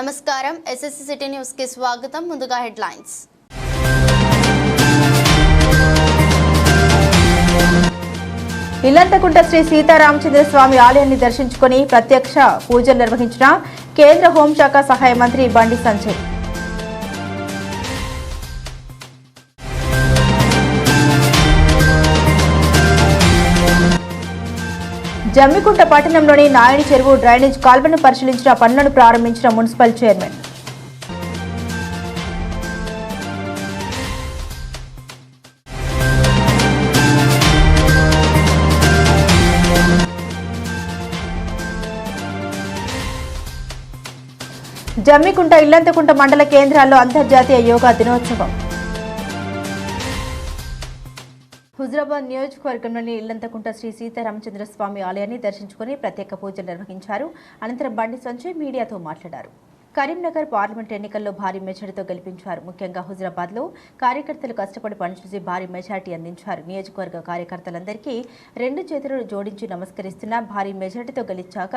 నమస్కారం. SSC city న్యూస్కి స్వాగతం. ముందుగా హెడ్లైన్స్. ఇల్లంతకుంట శ్రీ సీతారామచంద్ర స్వామి ఆలయాన్ని దర్శించుకుని ప్రత్యక్ష పూజలు నిర్వహించిన కేంద్ర హోంశాఖ సహాయ మంత్రి బండి సంజయ్. జమ్మికుంట పట్టణంలోని నాయుడి చెరువు డ్రైనేజ్ కాల్వను పరిశీలించిన పనులను ప్రారంభించిన మున్సిపల్ చైర్మన్. జమ్మికుంట ఇల్లంతకుంట మండల కేంద్రాల్లో అంతర్జాతీయ యోగా దినోత్సవం. హుజరాబాద్ నియోజకవర్గంలోని ఇల్లంతకుంట శ్రీ సీతారామచంద్ర స్వామి ఆలయాన్ని దర్శించుకుని ప్రత్యేక పూజలు నిర్వహించారు. అనంతరం బండి సంజయ్ మీడియాతో మాట్లాడారు. కరీంనగర్ పార్లమెంట్ ఎన్నికల్లో భారీ మెజారిటీతో గెలిపించారు. ముఖ్యంగా హుజరాబాద్లో కార్యకర్తలు కష్టపడి పనిచేసి భారీ మెజారిటీ అందించారు. నియోజకవర్గ కార్యకర్తలందరికీ రెండు చేతులు జోడించి నమస్కరిస్తున్న భారీ మెజారిటీతో గెలిచాక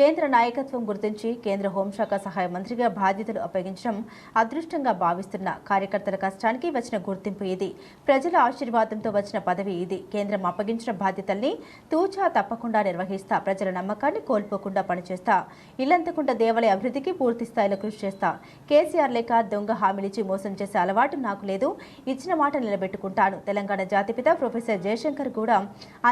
కేంద్ర నాయకత్వం గుర్తించి కేంద్ర హోంశాఖ సహాయ మంత్రిగా బాధ్యతలు అప్పగించడం అదృష్టంగా భావిస్తున్న కార్యకర్తల కష్టానికి వచ్చిన గుర్తింపు ఇది. ప్రజల ఆశీర్వాదంతో వచ్చిన పదవి ఇది. కేంద్రం అప్పగించిన బాధ్యతల్ని తూచా తప్పకుండా నిర్వహిస్తా ప్రజల నమ్మకాన్ని కోల్పోకుండా పనిచేస్తా ఇల్లంతకుండా దేవాలయ అభివృద్ధికి పూర్తి స్థాయిలో కృషి చేస్తా కేసీఆర్ లేక దొంగ హామీలిచ్చి మోసం చేసే అలవాటు నాకు లేదు ఇచ్చిన మాట నిలబెట్టుకుంటాను. తెలంగాణ జాతిపిత ప్రొఫెసర్ జయశంకర్ కూడా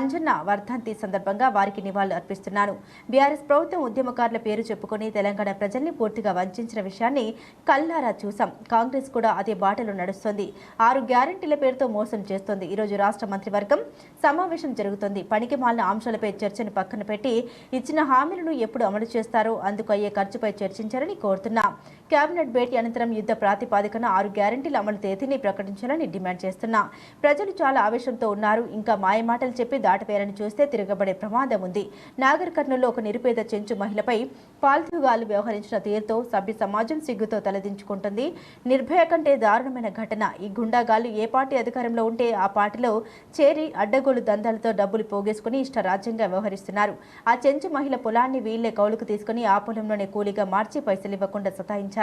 అంజన్న వర్ధంతి సందర్భంగా వారికి నివాళులు అర్పిస్తున్నాను. బీఆర్ఎస్ ప్రభుత్వం ఉద్యమకారుల పేరు చెప్పుకొని తెలంగాణ ప్రజల్ని పూర్తిగా వంచిన విషయాన్ని కల్లారా చూసాం కాంగ్రెస్ కూడా అదే బాటలో నడుస్తోంది. ఆరు గ్యారంటీల పేరుతో మోసం చేస్తోంది. ఈరోజు రాష్ట్ర మంత్రివర్గం సమావేశం జరుగుతోంది. పనికి మాలిన అంశాలపై చర్చను పక్కన పెట్టి ఇచ్చిన హామీలను ఎప్పుడు అమలు చేస్తారో అందుకు అయ్యే ఖర్చుపై చర్చించారని కోరుతున్నాం. కేబినెట్ భేటీ అనంతరం యుద్ధ ప్రాతిపాదికన ఆరు గ్యారంటీల అమలు తేదీని ప్రకటించాలని డిమాండ్ చేస్తున్నా. ప్రజలు చాలా ఆవేశంతో ఉన్నారు. ఇంకా మాయమాటలు చెప్పి దాటవేయాలని చూస్తే తిరగబడే ప్రమాదం ఉంది. నాగర్ కర్నూలులో ఒక నిరుపేద చెంచు మహిళపై పాల్తుగాలు వ్యవహరించిన తీరుతో సభ్య సమాజం సిగ్గుతో తలదించుకుంటుంది. నిర్భయ కంటే దారుణమైన ఘటన. ఈ గుండాగాలు ఏ పార్టీ అధికారంలో ఉంటే ఆ పార్టీలో చేరి అడ్డగోలు దందాలతో డబ్బులు పోగేసుకుని ఇష్టరాజ్యంగా వ్యవహరిస్తున్నారు. ఆ చెంచు మహిళ పొలాన్ని వీళ్ళే కౌలుకు తీసుకుని ఆ పొలంలోనే కూలీగా మార్చి పైసలు ఇవ్వకుండా సతాయించారు.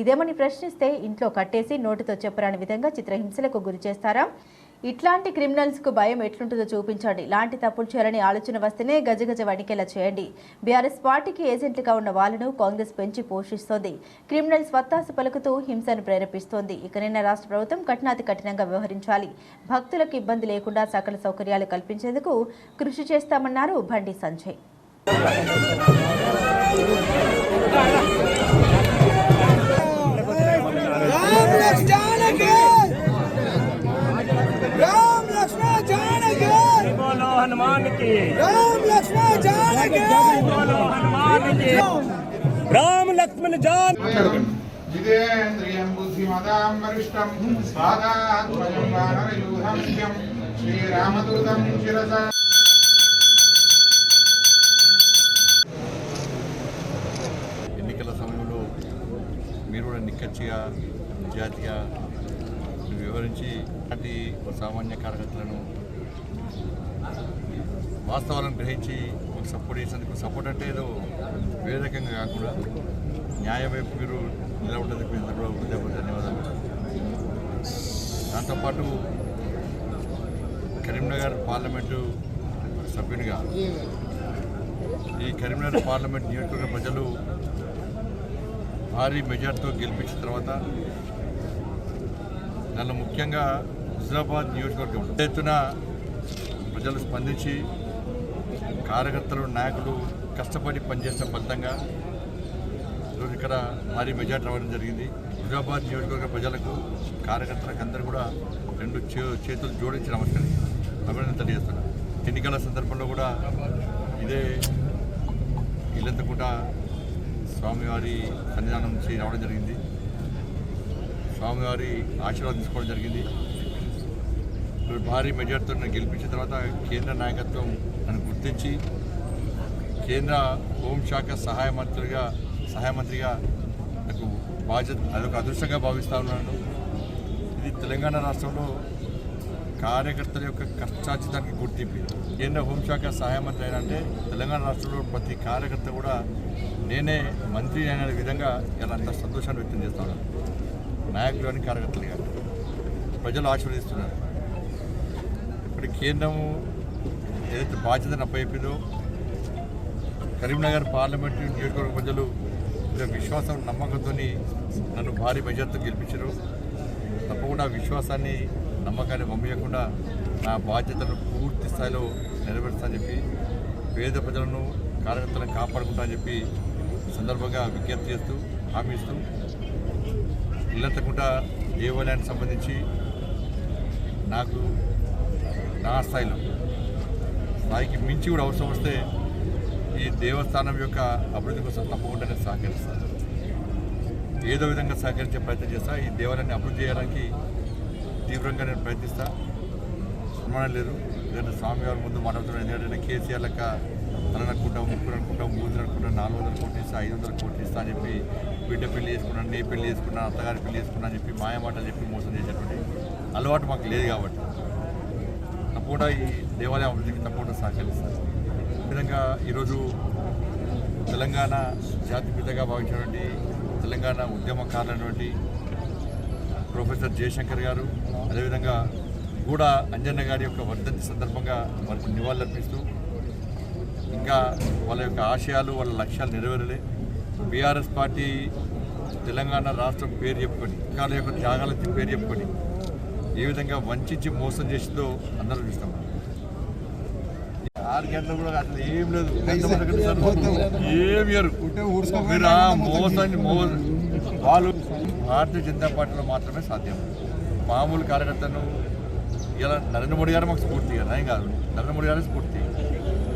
ఇదేమని ప్రశ్నిస్తే ఇంట్లో కట్టేసి నోటితో చెప్పరాని విధంగా చిత్రహింసలకు గురి చేస్తారా? ఇట్లాంటి క్రిమినల్స్కు భయం ఎట్లుంటుందో చూపించండి. ఇలాంటి తప్పులు చేయాలని ఆలోచన వస్తేనే గజగజ వణికేలా చేయండి. బీఆర్ఎస్ పార్టీకి ఏజెంట్లుగా ఉన్న వాళ్ళను కాంగ్రెస్ పెంచి పోషిస్తోంది. క్రిమినల్స్ వత్తాసు పలుకుతూ హింసను ప్రేరేపిస్తోంది. ఇకనైనా రాష్ట్ర ప్రభుత్వం కఠినాతి కఠినంగా వ్యవహరించాలి. భక్తులకు ఇబ్బంది లేకుండా సకల సౌకర్యాలు కల్పించేందుకు కృషి చేస్తామన్నారు బండి సంజయ్. राम लक्ष्मण जानकी राम लक्ष्मण जानकी बोलो हनुमान की राम लक्ष्मण जानकी बोलो हनुमान की राम लक्ष्मण जान जितेन्द्रियं बुद्धिमतां वरिष्ठं स्वादात्मजं वानरयूथं श्रीरामदूतं शिरसा ఎన్నికల సమయంలో మీరు కూడా నిక్కచ్చిగా నిజాతిగా వివరించి అతి సామాన్య కార్యకర్తలను వాస్తవాలను గ్రహించి మీకు సపోర్ట్ చేసేందుకు సపోర్ట్ అంటే ఏదో వేరే కాకుండా న్యాయ వైపు మీరు నిలబడ్డది మీ కూడా హృదయపూర్వక ధన్యవాదాలు. దాంతోపాటు కరీంనగర్ పార్లమెంటు సభ్యునిగా ఈ కరీంనగర్ పార్లమెంట్ నియోజకవర్గ ప్రజలు భారీ మెజార్టీతో గెలిపించిన తర్వాత దానిలో ముఖ్యంగా హుజరాబాద్ నియోజకవర్గం ఎత్తున ప్రజలు స్పందించి కార్యకర్తలు నాయకులు కష్టపడి పనిచేసిన ఫలితంగా ఈరోజు ఇక్కడ భారీ మెజార్టీ రావడం జరిగింది. హుజరాబాద్ నియోజకవర్గ ప్రజలకు కార్యకర్తలకు అందరూ కూడా రెండు చే చేతులు జోడించి నమస్కరించారు అభినందన తెలియజేస్తున్నాను. ఎన్నికల సందర్భంలో కూడా ఇదే ఇల్లంతకుండా స్వామివారి సన్నిధానం నుంచి రావడం జరిగింది. స్వామివారి ఆశీర్వాదం తీసుకోవడం జరిగింది. భారీ మెజార్టీతో నన్ను గెలిపించిన తర్వాత కేంద్ర నాయకత్వం నన్ను గుర్తించి కేంద్ర హోంశాఖ సహాయ మంత్రిగా సహాయ మంత్రిగా నాకు బాధ్యత అదొక అదృష్టంగా భావిస్తూ ఉన్నాను. ఇది తెలంగాణ రాష్ట్రంలో కార్యకర్తల యొక్క కష్టాచితానికి గుర్తింపు. కేంద్ర హోంశాఖ సహాయ మంత్రి అయినంటే అంటే తెలంగాణ రాష్ట్రంలో ప్రతి కార్యకర్త కూడా నేనే మంత్రి అనే విధంగా ఇలా అంత సంతోషాన్ని వ్యక్తం చేస్తాను నాయకులు అని కార్యకర్తలు కాదు ప్రజలు ఆశీర్వదిస్తున్నారు. ఇప్పుడు కేంద్రము ఏదైతే బాధ్యతను అప్పయిపోయిందో కరీంనగర్ పార్లమెంట్ నియోజకవర్గ ప్రజలు విశ్వాసం నమ్మకంతో నన్ను భారీ మెజార్టీతో గెలిపించారు. తప్పకుండా విశ్వాసాన్ని నమ్మకాన్ని పంపించకుండా నా బాధ్యతను పూర్తి స్థాయిలో నెరవేరుస్తానని చెప్పి పేద ప్రజలను కార్యకర్తలను కాపాడుకుంటా అని చెప్పి సందర్భంగా విజ్ఞప్తి చేస్తూ హామీ ఇస్తూ ఇల్లంతకుండా దేవాలయానికి సంబంధించి నాకు నా స్థాయిలో స్థాయికి మించి కూడా అవసరం వస్తే ఈ దేవస్థానం యొక్క అభివృద్ధి కోసం తప్పకుండా నేను సహకరిస్తాను. ఏదో విధంగా సహకరించే ప్రయత్నం చేస్తా ఈ దేవాలయాన్ని అభివృద్ధి చేయడానికి తీవ్రంగా నేను ప్రయత్నిస్తా. అనుమానం లేదు. ఏదైనా స్వామివారి ముందు మాట్లాడుతున్నాను ఎందుకంటే కేసీఆర్ లెక్క తలననుకుంటాం ముక్కులు అనుకుంటాం మూడు అనుకుంటాం నాలుగు వందల కోట్లు ఇస్తా ఐదు వందల కోట్లు ఇస్తా అని చెప్పి బిడ్డ పెళ్ళి చేసుకున్నాను నీ పెళ్ళి చేసుకున్నాను అత్తగారి పెళ్ళి చేసుకున్నాను అని చెప్పి మాయమాటలు చెప్పి మోసం చేసేటువంటి అలవాటు మాకు లేదు కాబట్టి. తప్పకుండా ఈ దేవాలయం అభివృద్ధికి తప్పకుండా సహకరిస్తారు ఈ విధంగా ఈరోజు తెలంగాణ జాతిపితగా భావించినటువంటి తెలంగాణ ఉద్యమకారులైనటువంటి ప్రొఫెసర్ జయశంకర్ గారు అదేవిధంగా కూడా అంజన్న గారి యొక్క వర్ధంతి సందర్భంగా వారికి నివాళులర్పిస్తూ ఇంకా వాళ్ళ యొక్క ఆశయాలు వాళ్ళ లక్ష్యాలు నెరవేరలే. బీఆర్ఎస్ పార్టీ తెలంగాణ రాష్ట్రం పేరు చెప్పుకొని వాళ్ళ యొక్క త్యాగాలకి పేరు చెప్పుకొని ఏ విధంగా వంచి మోసం చేసిందో అందరూ చూస్తాం. ఆరు గంటలు కూడా అసలు ఏం లేదు. గంట ఏం మీరు ఆ మోసాన్ని మో వాళ్ళు భారతీయ జనతా పార్టీలో మాత్రమే సాధ్యం. మామూలు కార్యకర్తను ఇలా నరేంద్ర మోడీ గారు మాకు స్ఫూర్తి కదా ఏం కాదు. నరేంద్ర మోడీ గారు స్ఫూర్తి.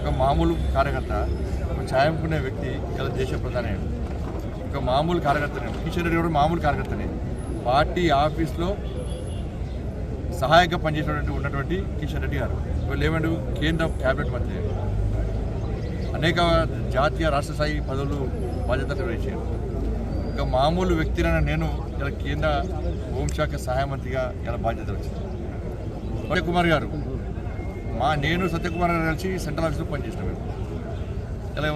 ఒక మామూలు కార్యకర్త ఒక ఛాయంకునే వ్యక్తి ఇలా దేశ ప్రధాని ఇంకా మామూలు కార్యకర్తనే కిషన్ రెడ్డి కూడా మామూలు కార్యకర్తనే పార్టీ ఆఫీస్లో సహాయంగా పనిచేసినటువంటి ఉన్నటువంటి కిషన్ రెడ్డి గారు. వీళ్ళు ఏమంటు కేంద్ర క్యాబినెట్ మంత్రి అనేక జాతీయ రాష్ట్ర స్థాయి పదవులు బాధ్యతలు నిర్వహించారు. ఇంకా మామూలు వ్యక్తినైనా నేను ఇలా కేంద్ర హోంశాఖ సహాయ మంత్రిగా ఇలా బాధ్యతలు వచ్చింది. సత్యకుమార్ గారు మా నేను సత్యకుమార్ గారు కలిసి సెంట్రల్ ఆఫీస్లో పనిచేసిన మేము. ఎలా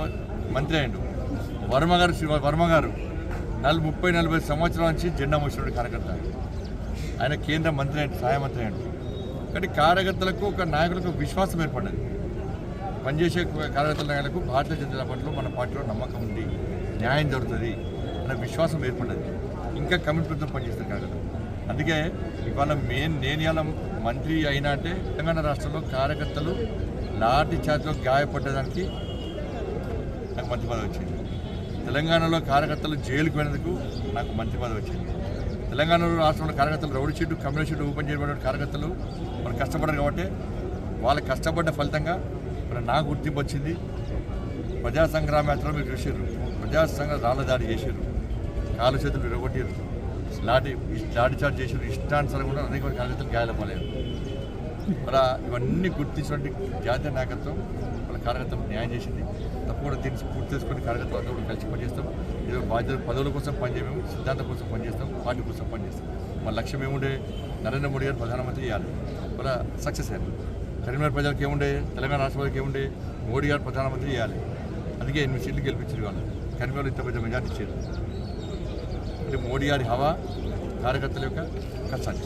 మంత్రి అయ్యాడు. వర్మ గారు శ్రీ వర్మ గారు నలభై ముప్పై నలభై సంవత్సరాల నుంచి జెండా మోసినటువంటి కార్యకర్త. ఆయన కేంద్ర మంత్రి అయ్యాడు సహాయ మంత్రి అయ్యాడు. కానీ కార్యకర్తలకు ఒక నాయకులకు విశ్వాసం ఏర్పడ్డది పనిచేసే కార్యకర్తల నాయకులకు భారతీయ జనతా పార్టీలో మన పార్టీలో నమ్మకం ఉంది. న్యాయం జరుగుతుంది అనే విశ్వాసం ఏర్పడ్డది ఇంకా కమిట్మెంట్తో పనిచేస్తారు కార్యకర్తలు. అందుకే ఇవాళ మెయిన్ నేను ఇవాళ మంత్రి అయినా అంటే తెలంగాణ రాష్ట్రంలో కార్యకర్తలు లాఠీ చార్జ్లో గాయపడ్డదానికి నాకు మంత్రి పదవి వచ్చింది. తెలంగాణలో కార్యకర్తలు జైలుకు వెళ్ళినందుకు నాకు మంత్రి పదవి వచ్చింది. తెలంగాణలో రాష్ట్రంలో కార్యకర్తలు rowdy sheet communist sheet open చేయబడిన కార్యకర్తలు మనం కష్టపడరు కాబట్టి వాళ్ళు కష్టపడ్డ ఫలితంగా మరి నాకు గుర్తింపు వచ్చింది. ప్రజా సంగ్రామ యాత్రలో మీరు చూసారు ప్రజా సంఘ రాళ్ళ దాడి చేశారు కాలు చేతులు విరగొట్టారు లాఠీ లాఠీ చార్జ్ చేశారు ఇష్టానుసారం కూడా అనేక మంది కార్యకర్తలు గాయాలపలేదు మరి ఇవన్నీ గుర్తించినటువంటి జాతీయ నాయకత్వం వాళ్ళ కార్యకర్తలకు న్యాయం చేసింది. కూడా దీన్ని పూర్తి చేసుకుని కార్యకర్తలు అందరూ కూడా కలిసి పనిచేస్తాం. ఇది బాధ్యత పదవుల కోసం పనిచేయము సిద్ధాంతం కోసం పనిచేస్తాం పార్టీ కోసం పనిచేస్తాం. మన లక్ష్యం ఏముండే? నరేంద్ర మోడీ గారు ప్రధానమంత్రి చేయాలి. మన సక్సెస్ అయ్యారు కరీంనగర్ ప్రజలకు ఏముండే? తెలంగాణ రాష్ట్ర ప్రజలకు ఏముండే? మోడీ గారు ప్రధానమంత్రి చేయాలి. అందుకే ఎనిమిది సీట్లు గెలిపించారు వాళ్ళు కరీంనగర్ ఇంత పెద్ద మెజార్టీ ఇచ్చారు. అంటే మోడీ గారి హవా కార్యకర్తల యొక్క కష్టాలు.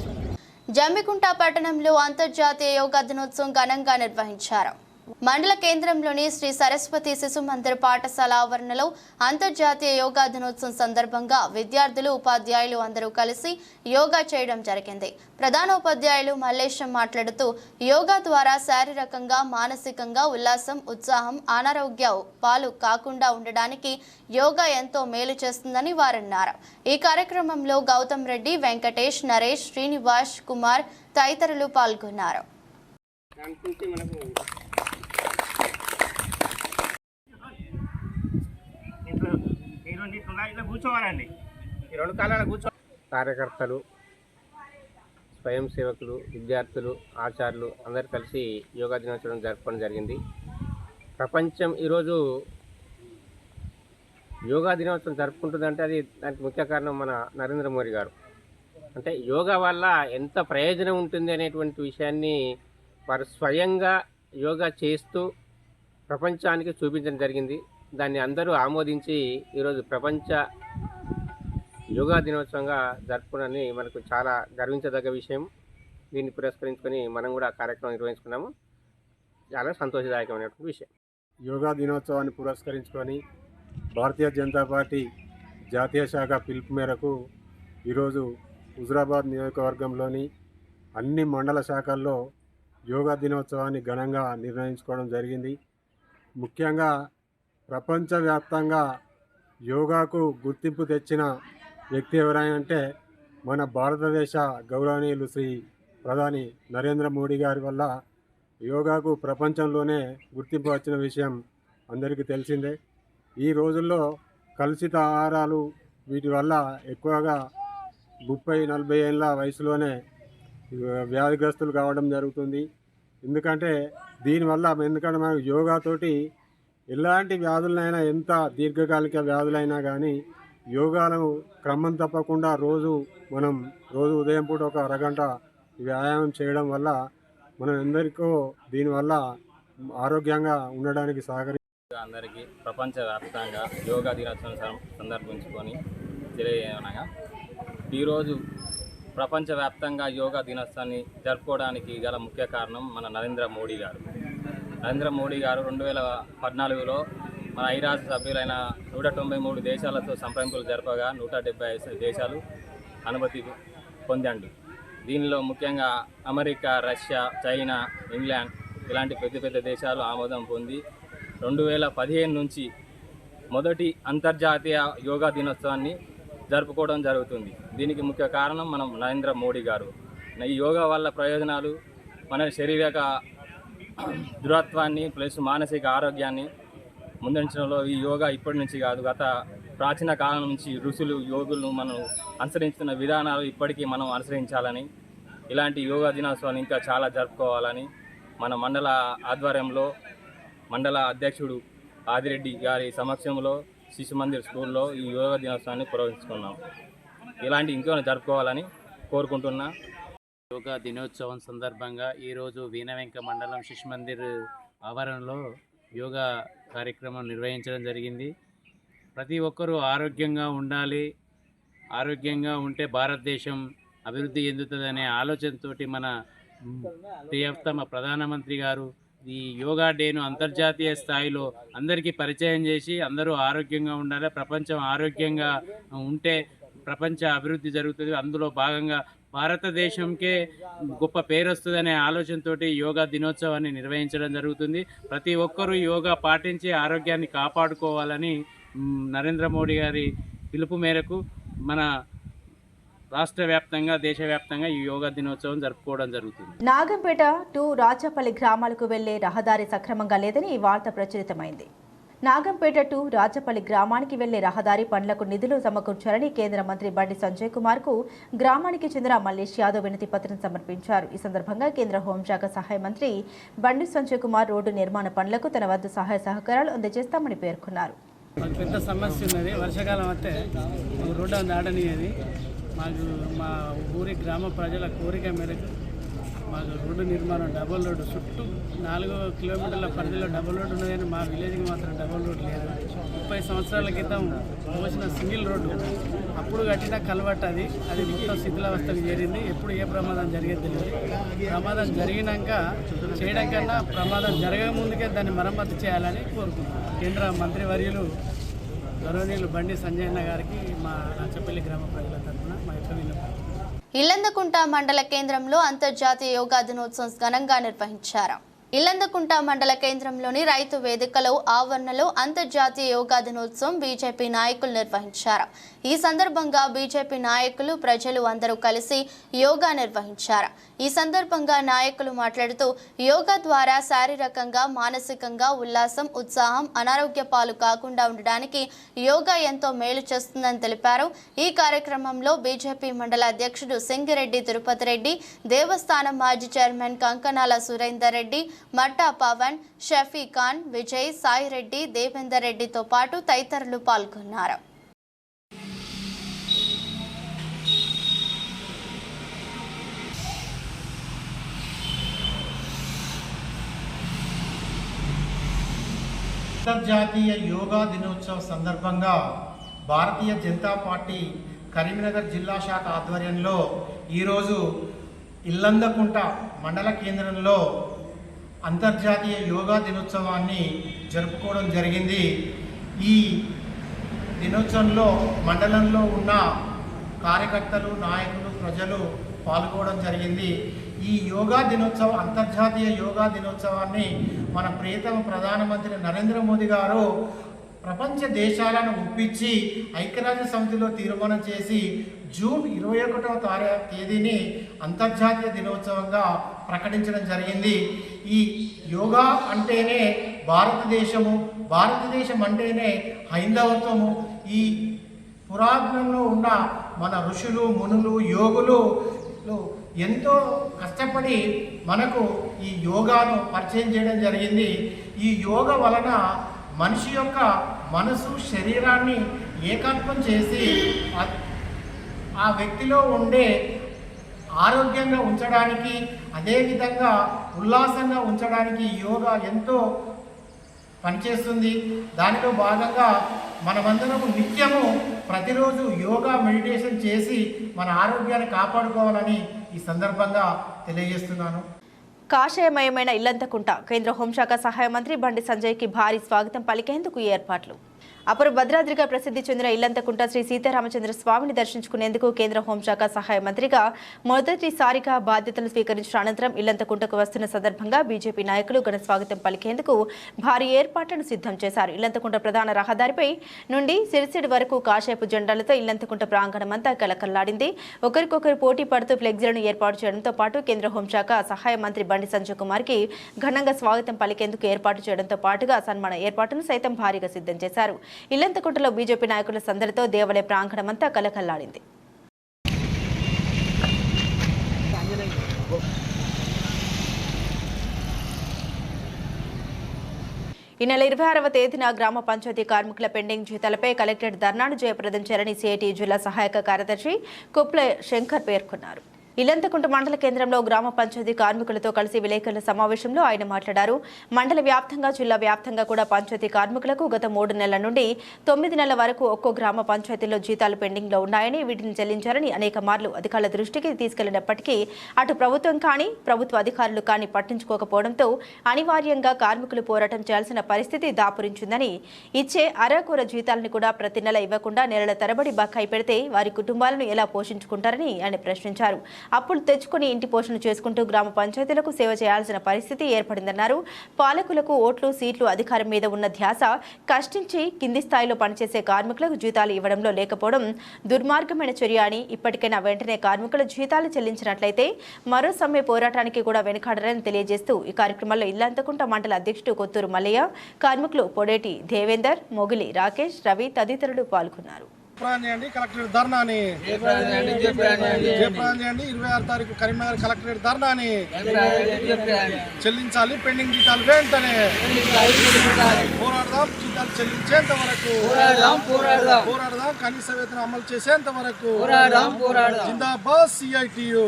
జమ్మికుంట పట్టణంలో అంతర్జాతీయ యోగా దినోత్సవం ఘనంగా నిర్వహించారు. మండల కేంద్రంలోని శ్రీ సరస్వతి శిశు మందిర్ పాఠశాల ఆవరణలో అంతర్జాతీయ యోగా దినోత్సవం సందర్భంగా విద్యార్థులు ఉపాధ్యాయులు అందరూ కలిసి యోగా చేయడం జరిగింది. ప్రధానోపాధ్యాయులు మల్లేశం మాట్లాడుతూ యోగా ద్వారా శారీరకంగా మానసికంగా ఉల్లాసం ఉత్సాహం అనారోగ్య పాలు కాకుండా ఉండడానికి యోగా ఎంతో మేలు చేస్తుందని వారన్నారు. ఈ కార్యక్రమంలో గౌతమ్ రెడ్డి వెంకటేష్ నరేష్ శ్రీనివాస్ కుమార్ తదితరులు పాల్గొన్నారు. ఇట్లా కూర్చోవాలండి. ఈ రెండు కూర్చో కార్యకర్తలు స్వయం సేవకులు విద్యార్థులు ఆచార్యులు అందరు కలిసి యోగా దినోత్సవం జరుపుకోవడం జరిగింది. ప్రపంచం ఈరోజు యోగా దినోత్సవం జరుపుకుంటుందంటే అది దానికి ముఖ్య కారణం మన నరేంద్ర మోడీ గారు. అంటే యోగా వల్ల ఎంత ప్రయోజనం ఉంటుంది అనేటువంటి విషయాన్ని వారు స్వయంగా యోగా చేస్తూ ప్రపంచానికి చూపించడం జరిగింది. దాన్ని అందరూ ఆమోదించి ఈరోజు ప్రపంచ యోగా దినోత్సవంగా జరుపుకోవడాన్ని మనకు చాలా గర్వించదగ్గ విషయం. దీన్ని పురస్కరించుకొని మనం కూడా కార్యక్రమం నిర్వహించుకున్నాము. చాలా సంతోషదాయకమైనటువంటి విషయం. యోగా దినోత్సవాన్ని పురస్కరించుకొని భారతీయ జనతా పార్టీ జాతీయ శాఖ పిలుపు మేరకు ఈరోజు హుజురాబాద్ నియోజకవర్గంలోని అన్ని మండల శాఖల్లో యోగా దినోత్సవాన్ని ఘనంగా నిర్ణయించుకోవడం జరిగింది. ముఖ్యంగా ప్రపంచవ్యాప్తంగా యోగాకు గుర్తింపు తెచ్చిన వ్యక్తి ఎవరైనా మన భారతదేశ గౌరవనీయులు శ్రీ ప్రధాని నరేంద్ర మోడీ గారి వల్ల యోగాకు ప్రపంచంలోనే గుర్తింపు వచ్చిన విషయం అందరికీ తెలిసిందే. ఈ రోజుల్లో కలుషిత ఆహారాలు వీటి వల్ల ఎక్కువగా ముప్పై నలభై ఏళ్ళ వయసులోనే వ్యాధిగ్రస్తులు కావడం జరుగుతుంది. ఎందుకంటే దీనివల్ల ఎందుకంటే మనకు యోగాతోటి ఎలాంటి వ్యాధులైనా ఎంత దీర్ఘకాలిక వ్యాధులైనా కానీ యోగాలను క్రమం తప్పకుండా రోజు మనం రోజు ఉదయం పూట ఒక అరగంట వ్యాయామం చేయడం వల్ల మనం ఎందరికో దీనివల్ల ఆరోగ్యంగా ఉండడానికి సహకరి అందరికీ ప్రపంచవ్యాప్తంగా యోగా దినోత్సవం సందర్భించుకొని తెలియనగా ఈరోజు ప్రపంచవ్యాప్తంగా యోగా దినోత్సవాన్ని జరుపుకోవడానికి గల ముఖ్య కారణం మన నరేంద్ర మోడీ గారు. నరేంద్ర మోడీ గారు రెండు వేల పద్నాలుగులో మన ఐరాజ్య సభ్యులైన నూట తొంభై మూడు దేశాలతో సంప్రదింపులు జరపగా నూట డెబ్బై ఐదు దేశాలు అనుమతి పొందండు. దీనిలో ముఖ్యంగా అమెరికా రష్యా చైనా ఇంగ్లాండ్ ఇలాంటి పెద్ద పెద్ద దేశాలు ఆమోదం పొంది రెండు వేల పదిహేను నుంచి మొదటి అంతర్జాతీయ యోగా దినోత్సవాన్ని జరుపుకోవడం జరుగుతుంది. దీనికి ముఖ్య కారణం మనం నరేంద్ర మోడీ గారు. ఈ యోగా వల్ల ప్రయోజనాలు మన శారీరక దృఢత్వాన్ని ప్లస్ మానసిక ఆరోగ్యాన్ని ముందంచడంలో ఈ యోగా ఇప్పటి నుంచి కాదు గత ప్రాచీన కాలం నుంచి ఋషులు యోగులు మనం అనుసరించిన విధానాలు ఇప్పటికీ మనం అనుసరించాలని ఇలాంటి యోగా దినోత్సవాన్ని ఇంకా చాలా జరుపుకోవాలని మన మండల ఆధ్వర్యంలో మండల అధ్యక్షుడు ఆదిరెడ్డి గారి సమక్షంలో శిశు మందిర్ స్కూల్లో ఈ యోగా దినోత్సవాన్ని పురోగించుకున్నాం ఇలాంటి ఇంకేమైనా జరుపుకోవాలని కోరుకుంటున్నా. యోగా దినోత్సవం సందర్భంగా ఈరోజు వీణవెంక మండలం శిష్మందిర్ ఆవరణలో యోగా కార్యక్రమం నిర్వహించడం జరిగింది. ప్రతి ఒక్కరూ ఆరోగ్యంగా ఉండాలి. ఆరోగ్యంగా ఉంటే భారతదేశం అభివృద్ధి చెందుతుందనే ఆలోచనతోటి మన ప్రియతమ ప్రధానమంత్రి గారు ఈ యోగా డేను అంతర్జాతీయ స్థాయిలో అందరికీ పరిచయం చేసి అందరూ ఆరోగ్యంగా ఉండాలి. ప్రపంచం ఆరోగ్యంగా ఉంటే ప్రపంచ అభివృద్ధి జరుగుతుంది. అందులో భాగంగా భారతదేశంకే గొప్ప పేరు వస్తుందనే ఆలోచనతోటి యోగా దినోత్సవాన్ని నిర్వహించడం జరుగుతుంది. ప్రతి ఒక్కరూ యోగా పాటించి ఆరోగ్యాన్ని కాపాడుకోవాలని నరేంద్ర మోడీ గారి పిలుపు మేరకు మన రాష్ట్ర వ్యాప్తంగా దేశవ్యాప్తంగా ఈ యోగా దినోత్సవం జరుపుకోవడం జరుగుతుంది. నాగంపేట టు రాచపల్లి గ్రామాలకు వెళ్ళే రహదారి సక్రమంగా లేదని ఈ వార్త ప్రచురితమైంది. నాగంపేట టు రాజపల్లి గ్రామానికి వెళ్ళే రహదారి పనులకు నిధులు సమకూర్చాలని కేంద్ర మంత్రి బండి సంజయ్ కుమార్కు గ్రామానికి చెందిన మల్లేష్ యాదవ్ వినతి పత్రం సమర్పించారు. ఈ సందర్భంగా కేంద్ర హోంశాఖ సహాయ మంత్రి బండి సంజయ్ కుమార్ రోడ్డు నిర్మాణ పనులకు తన వద్ద సహాయ సహకారాలు అందజేస్తామని పేర్కొన్నారు. మాకు పెద్ద సమస్య ఉన్నది. వర్షాకాలం వస్తే రోడ్డు దాటనియది. మాకు మా ఊరి గ్రామ ప్రజల కోరిక మేరకు మాకు రోడ్డు నిర్మాణం డబల్ రోడ్డు చుట్టూ నాలుగు కిలోమీటర్ల పరిధిలో డబల్ రోడ్డు ఉన్నదని మా విలేజ్కి మాత్రం డబల్ రోడ్ లేదు. ముప్పై సంవత్సరాల క్రితం పోసిన సింగిల్ రోడ్డు. అప్పుడు కట్టిన కలవట్ అది. అది మొత్తం శిథిలావస్థకు చేరింది. ఎప్పుడు ఏ ప్రమాదం జరిగేది తెలియదు. ప్రమాదం జరిగినాక చేయడం కన్నా ప్రమాదం జరగక ముందుకే దాన్ని మరమ్మతు చేయాలని కోరుకుంటున్నాం. కేంద్ర మంత్రివర్యులు గౌరవనీయులు బండి సంజయన్న గారికి మా నాచపల్లి గ్రామ ప్రజల తరఫున మా యొక్క విన్నపం. ఇల్లందకుంట మండల కేంద్రంలో అంతర్జాతీయ యోగా దినోత్సవం ఘనంగా నిర్వహించారు. ఇల్లందకుంట మండల కేంద్రంలోని రైతు వేదికలో ఆవరణలో అంతర్జాతీయ యోగా దినోత్సవం బీజేపీ నాయకులు నిర్వహించారు. ఈ సందర్భంగా బీజేపీ నాయకులు ప్రజలు అందరూ కలిసి యోగా నిర్వహించారు. ఈ సందర్భంగా నాయకులు మాట్లాడుతూ యోగా ద్వారా శారీరకంగా మానసికంగా ఉల్లాసం ఉత్సాహం అనారోగ్య పాలు కాకుండా ఉండడానికి యోగా ఎంతో మేలు చేస్తుందని తెలిపారు. ఈ కార్యక్రమంలో బీజేపీ మండల అధ్యక్షుడు సింగిరెడ్డి తిరుపతి రెడ్డి దేవస్థానం మాజీ చైర్మన్ కంకనాల సురేందర్ రెడ్డి మట్టా పవన్ షఫీ ఖాన్ విజయ్ సాయిరెడ్డి దేవేందర్ రెడ్డితో పాటు తదితరులు పాల్గొన్నారు. అంతర్జాతీయ యోగా దినోత్సవం సందర్భంగా భారతీయ జనతా పార్టీ కరీంనగర్ జిల్లా శాఖ ఆధ్వర్యంలో ఈరోజు ఇల్లందకుంట మండల కేంద్రంలో అంతర్జాతీయ యోగా దినోత్సవాన్ని జరుపుకోవడం జరిగింది. ఈ దినోత్సవంలో మండలంలో ఉన్న కార్యకర్తలు నాయకులు ప్రజలు పాల్గొనడం జరిగింది. ఈ యోగా దినోత్సవం అంతర్జాతీయ యోగా దినోత్సవాన్ని మన ప్రియతమ ప్రధానమంత్రి నరేంద్ర మోదీ గారు ప్రపంచ దేశాలను ఒప్పించి ఐక్యరాజ్య సమితిలో తీర్మానం చేసి జూన్ ఇరవై ఒకటవ తారీ తేదీని అంతర్జాతీయ దినోత్సవంగా ప్రకటించడం జరిగింది. ఈ యోగా అంటేనే భారతదేశము భారతదేశం అంటేనే హైందవత్వము. ఈ పురాతనంలో ఉన్న మన ఋషులు మునులు యోగులు ఎంతో కష్టపడి మనకు ఈ యోగాను పరిచయం చేయడం జరిగింది. ఈ యోగ వలన మనిషి యొక్క మనసు శరీరాన్ని ఏకాత్మం చేసి ఆ వ్యక్తిలో ఉండే ఆరోగ్యంగా ఉంచడానికి అదేవిధంగా ఉల్లాసంగా ఉంచడానికి యోగా ఎంతో పనిచేస్తుంది. దానిలో భాగంగా మనమందరం నిత్యము ప్రతిరోజు యోగా మెడిటేషన్ చేసి మన ఆరోగ్యాన్ని కాపాడుకోవాలని ఈ సందర్భంగా తెలియజేస్తున్నాను. కాషాయమయమైన ఇల్లంతకుంట కేంద్ర హోంశాఖ సహాయ మంత్రి బండి సంజయ్కి భారీ స్వాగతం పలికేందుకు ఏర్పాట్లు. అపర భద్రాద్రిగా ప్రసిద్ధి చెందిన ఇల్లంతకుంట శ్రీ సీతారామచంద్ర స్వామిని దర్శించుకునేందుకు కేంద్ర హోంశాఖ సహాయ మంత్రిగా మొదటిసారిగా బాధ్యతలు స్వీకరించిన అనంతరం ఇల్లంతకుంటకు వస్తున్న సందర్భంగా బీజేపీ నాయకులు ఘన స్వాగతం పలికేందుకు భారీ ఏర్పాట్లను సిద్ధం చేశారు. ఇల్లంతకుంట ప్రధాన రహదారిపై నుండి సిరిసిడి వరకు కాషాయపు జెండాలతో ఇల్లంతకుంట ప్రాంగణమంతా కలకల్లాడింది ఒకరికొకరు పోటీ పడుతూ ఫ్లెక్సీలను ఏర్పాటు చేయడంతో పాటు కేంద్ర హోంశాఖ సహాయ మంత్రి బండి సంజయ్ కుమార్కి ఘనంగా స్వాగతం పలికేందుకు ఏర్పాటు చేయడంతో పాటుగా సన్మాన ఏర్పాటును సైతం భారీగా సిద్ధం చేశారు. ఇల్లంతకుంటలో బీజేపీ నాయకుల సందడితో దేవాలయ ప్రాంగణమంతా కలకల్లాడింది. ఈ నెల ఇరవై ఆరవ తేదీన గ్రామ పంచాయతీ కార్మికుల పెండింగ్ జీతాలపై కలెక్టర్ ధర్నాను జయప్రదం చేయాలని సిఐటి జిల్లా సహాయక కార్యదర్శి కుప్ల శంకర్ పేర్కొన్నారు. ఇల్లంతకుంట మండల కేంద్రంలో గ్రామ పంచాయతీ కార్మికులతో కలిసి విలేకరుల సమావేశంలో ఆయన మాట్లాడారు. మండల వ్యాప్తంగా జిల్లా వ్యాప్తంగా కూడా పంచాయతీ కార్మికులకు గత మూడు నెలల నుండి తొమ్మిది నెలల వరకు ఒక్కో గ్రామ పంచాయతీలో జీతాలు పెండింగ్లో ఉన్నాయని వీటిని చెల్లించారని అనేక మార్లు అధికారుల దృష్టికి తీసుకెళ్ళినప్పటికీ అటు ప్రభుత్వం కానీ ప్రభుత్వ అధికారులు కానీ పట్టించుకోకపోవడంతో అనివార్యంగా కార్మికులు పోరాటం చేయాల్సిన పరిస్థితి దాపురించిందని ఇచ్చే అరకూర జీతాలను కూడా ప్రతి నెల ఇవ్వకుండా నెలల తరబడి బకాయి పెడితే వారి కుటుంబాలను ఎలా పోషించుకుంటారని ఆయన ప్రశ్నించారు. అప్పులు తెచ్చుకుని ఇంటి పోషణ చేసుకుంటూ గ్రామ పంచాయతీలకు సేవ చేయాల్సిన పరిస్థితి ఏర్పడిందన్నారు. పాలకులకు ఓట్లు సీట్లు అధికారం మీద ఉన్న ధ్యాస కష్టించి కింది స్థాయిలో పనిచేసే కార్మికులకు జీతాలు ఇవ్వడంలో లేకపోవడం దుర్మార్గమైన చర్య అని ఇప్పటికైనా వెంటనే కార్మికుల జీతాలు చెల్లించినట్లయితే మరో సమ్మె పోరాటానికి కూడా వెనుకాడరని తెలియజేస్తూ ఈ కార్యక్రమంలో ఇల్లంతకుంట మండల అధ్యక్షుడు కొత్తూరు మల్లయ్య కార్మికులు పొడేటి దేవేందర్ మొగిలి రాకేష్ రవి తదితరులు పాల్గొన్నారు. జయప్రదం చేయండి. కలెక్టరేట్ ధర్నాని జయప్రదం చేయండి. ఇరవై ఆరు తారీఖు కరీంనగర్ కలెక్టరేట్ ధర్నాని చెల్లించాలి. పెండింగ్ జీతాలు వెంటనే పోరాడదాం. జీతాలు చెల్లించేంత వరకు పోరాడదాం కనీస వేతనం అమలు చేసేంత వరకు జిందాబాద్ సిఐటియు.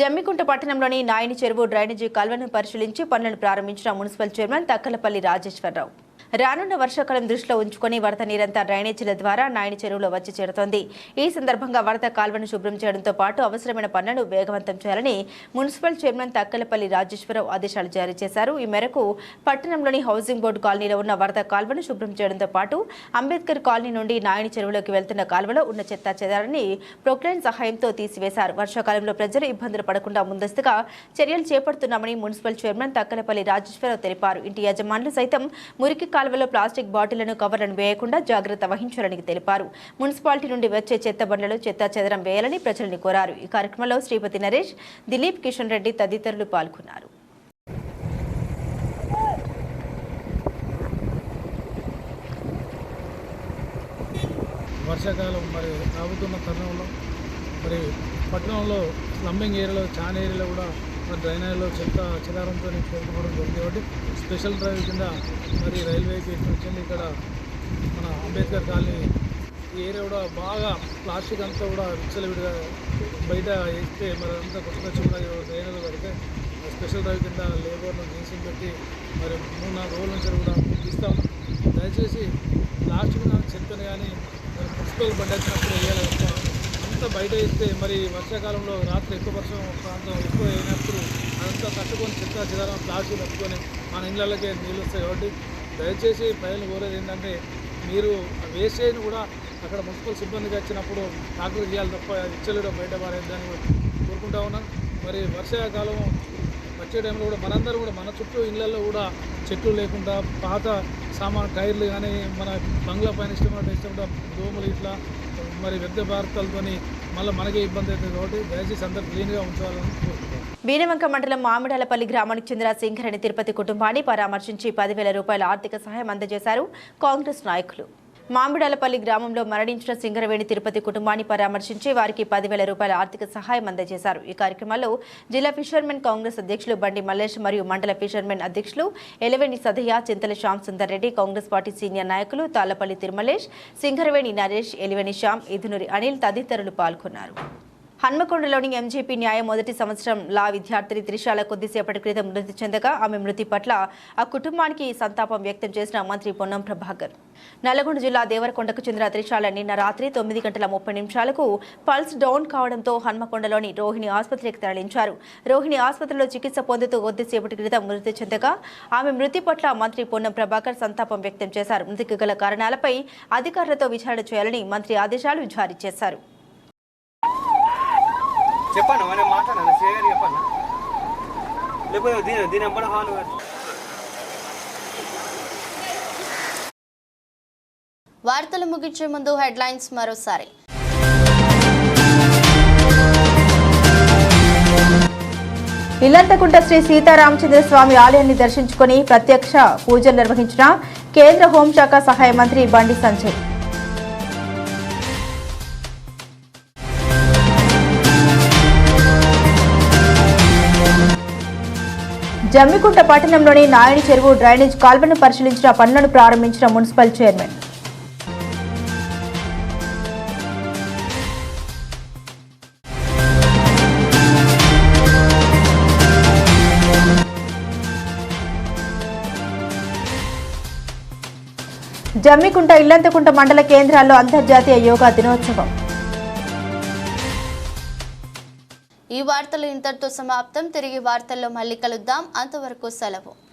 జమ్మికుంట పట్టణంలోని నాయని చెరువు డ్రైనేజీ కాల్వను పరిశీలించి పనులను ప్రారంభించిన మున్సిపల్ చైర్మన్ తక్కలపల్లి రాజేశ్వరరావు. రానున్న వర్షాకాలం దృష్టిలో ఉంచుకొని వరద నీరంతా డ్రైనేజీల ద్వారా నాయని చెరువులో వచ్చి చేరుతోంది. ఈ సందర్భంగా వరద కాల్వను శుభ్రం చేయడంతో పాటు అవసరమైన పనులను వేగవంతం చేయాలని మున్సిపల్ చైర్మన్ తక్కలపల్లి రాజేశ్వరరావు ఆదేశాలు జారీ చేశారు. ఈ మేరకు పట్టణంలోని హౌసింగ్ బోర్డు కాలనీలో ఉన్న వరద కాల్వను శుభ్రం చేయడంతో పాటు అంబేద్కర్ కాలనీ నుండి నాయని చెరువులోకి వెళ్తున్న కాల్వలో ఉన్న చెత్త చెదారని ప్రొక్లైన్ సహాయంతో తీసివేశారు. వర్షాకాలంలో ప్రజలు ఇబ్బందులు పడకుండా ముందస్తుగా చర్యలు చేపడుతున్నామని మున్సిపల్ చైర్మన్ తక్కలపల్లి రాజేశ్వరరావు తెలిపారు. ఇంటి యజమానులు సైతం మురికి కాలువలో ప్లాస్టిక్ బాటిళ్ళను కవర్లను వేయకుండా జాగ్రత్త వహించాలని తెలిపారు. మున్సిపాలిటీ నుండి వచ్చే చెత్త బండ్లలో చెత్త చెదరం వేయాలని ప్రజలను కోరారు. ఈ కార్యక్రమంలో శ్రీపతి నరేష్ దిలీప్ కిషన్ రెడ్డి తదితరులు పాల్గొన్నారు. వర్షాకాలం మరి రాబోతున్న తరుణంలో మరి పట్టణంలో స్లంబింగ్ ఏరియాలో చాలా ఏరియాలో కూడా మరి డ్రైనేజ్లో చెత్త చెదారంతో పేర్కొనడం జరిగింది. కాబట్టి స్పెషల్ డ్రైవ్ కింద మరి రైల్వేకి వచ్చింది ఇక్కడ మన అంబేద్కర్ కాలనీ. ఈ ఏరియా కూడా బాగా ప్లాస్టిక్ అంతా కూడా విచ్చలవిడిగా బయట వేస్తే మరి అంతా కొట్టుకొచ్చి కూడా డ్రైనేజ్లో పడితే స్పెషల్ డ్రైవ్ కింద లేబర్ను జీన్సింగ్ పెట్టి మరి మూడు నాలుగు రోజుల నుంచి కూడా ఇస్తాం. దయచేసి ప్లాస్టిక్ నాకు చెప్పాను కానీ మరి మున్సిపల్ బండి వచ్చినప్పుడు వేయాలి తప్ప అంతా బయట ఇస్తే మరి వర్షాకాలంలో రాత్రి ఎక్కువ వర్షం ప్రాంతం ఎక్కువ అయినప్పుడు అదంతా కట్టుకొని చిత్త చిదారం ప్లాస్టిక్ కట్టుకొని మన ఇళ్ళకే నీళ్ళు వస్తాయి కాబట్టి దయచేసి ప్రజలు కోరేది ఏంటంటే మీరు వేస్టేజ్ని కూడా అక్కడ మున్సిపల్ సిబ్బందికి వచ్చినప్పుడు టాకులు చేయాలి తప్ప ఇచ్చలేడం బయట పారేద్దని కోరుకుంటా ఉన్నాను మరి వర్షాకాలం వచ్చే టైంలో కూడా మనందరూ కూడా మన చుట్టూ ఇళ్ళల్లో కూడా చెట్లు లేకుండా పాత సామాన్ టైర్లు కానీ మన బంగ్లా పైన ఇష్టమైన ఇష్టం దోమలు ఇట్లా మరి వ్యర్థ భారతాలతోని మళ్ళీ మనకే ఇబ్బంది అవుతుంది కాబట్టి దయచేసి అందరు క్లీన్గా ఉంచాలని బీనవంక మండలం మామిడాలపల్లి గ్రామానికి చెందిన సింగరేణి తిరుపతి కుటుంబాన్ని పరామర్శించి పదివేల రూపాయల ఆర్థిక సహాయం అందజేశారు కాంగ్రెస్ నాయకులు. మామిడాలపల్లి గ్రామంలో మరణించిన సింగరవేణి తిరుపతి కుటుంబాన్ని పరామర్శించి వారికి పదివేల రూపాయల ఆర్థిక సహాయం అందజేశారు. ఈ కార్యక్రమంలో జిల్లా ఫిషర్మెన్ కాంగ్రెస్ అధ్యక్షులు బండి మల్లేష్ మరియు మండల ఫిషర్మెన్ అధ్యక్షులు ఎలవేణి సదయ్య చింతల శ్యామ్ సుందర్ రెడ్డి కాంగ్రెస్ పార్టీ సీనియర్ నాయకులు తాళ్ళపల్లి తిరుమలేష్ సింగరవేణి నరేష్ ఎలివేణి శ్యామ్ ఇదునూరి అనిల్ తదితరులు పాల్గొన్నారు. హన్మకొండలోని ఎంజేపీ న్యాయ మొదటి సంవత్సరం లా విద్యార్థిని త్రిశాల కొద్దిసేపటి క్రితం మృతి చెందగా ఆమె మృతి పట్ల ఆ కుటుంబానికి సంతాపం వ్యక్తం చేసిన మంత్రి పొన్నం ప్రభాకర్. నల్లగొండ జిల్లా దేవరకొండకు చెందిన త్రిశాల నిన్న రాత్రి తొమ్మిది గంటల ముప్పై నిమిషాలకు పల్స్ డౌన్ కావడంతో హన్మకొండలోని రోహిణి ఆసుపత్రికి తరలించారు. రోహిణి ఆసుపత్రిలో చికిత్స పొందుతూ కొద్దిసేపటి క్రితం మృతి చెందగా ఆమె మృతి పట్ల మంత్రి పొన్నం ప్రభాకర్ సంతాపం వ్యక్తం చేశారు. మృతికి గల కారణాలపై అధికారులతో విచారణ చేయాలని మంత్రి ఆదేశాలు జారీ చేశారు. చెప్పండి మన మాట్లాడాలి సేగర్ చెప్పండి లేకపోతే దీని దీని ఎంబడ హాల్ వార్తలు ముగించే ముందు హెడ్లైన్స్ మరోసారి. ఇల్లంతకుంట శ్రీ సీతారామచంద్ర స్వామి ఆలయాన్ని దర్శించుకుని ప్రత్యక్ష పూజలు నిర్వహించిన కేంద్ర హోంశాఖ సహాయ మంత్రి బండి సంజయ్. జమ్మికుంట పట్టణంలోని నాయుడి చెరువు డ్రైనేజ్ కాల్వను పరిశీలించిన పనులను ప్రారంభించిన మున్సిపల్ చైర్మన్. జమ్మికుంట ఇల్లంతకుంట మండల కేంద్రాల్లో అంతర్జాతీయ యోగా దినోత్సవం. ఈ వార్తలు ఇంతటితో సమాప్తం. తిరిగి వార్తల్లో మళ్ళీ కలుద్దాం. అంతవరకు సెలవు.